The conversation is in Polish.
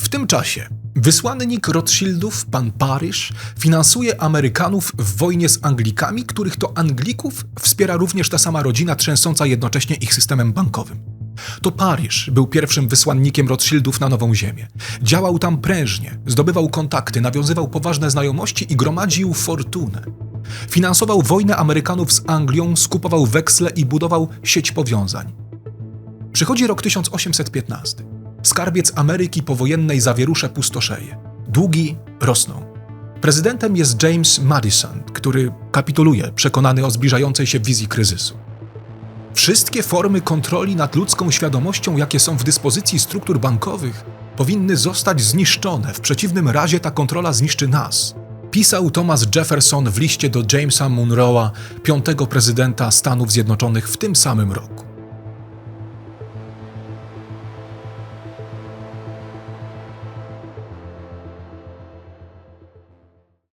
w tym czasie wysłannik Rothschildów, pan Paryż, finansuje Amerykanów w wojnie z Anglikami, których to Anglików wspiera również ta sama rodzina trzęsąca jednocześnie ich systemem bankowym. To Paryż był pierwszym wysłannikiem Rothschildów na Nową Ziemię. Działał tam prężnie, zdobywał kontakty, nawiązywał poważne znajomości i gromadził fortunę. Finansował wojnę Amerykanów z Anglią, skupował weksle i budował sieć powiązań. Przychodzi rok 1815. Skarbiec Ameryki powojennej zawierusze pustoszeje. Długi rosną. Prezydentem jest James Madison, który kapituluje, przekonany o zbliżającej się wizji kryzysu. Wszystkie formy kontroli nad ludzką świadomością, jakie są w dyspozycji struktur bankowych, powinny zostać zniszczone. W przeciwnym razie ta kontrola zniszczy nas. Pisał Thomas Jefferson w liście do Jamesa Monroe'a, piątego prezydenta Stanów Zjednoczonych w tym samym roku.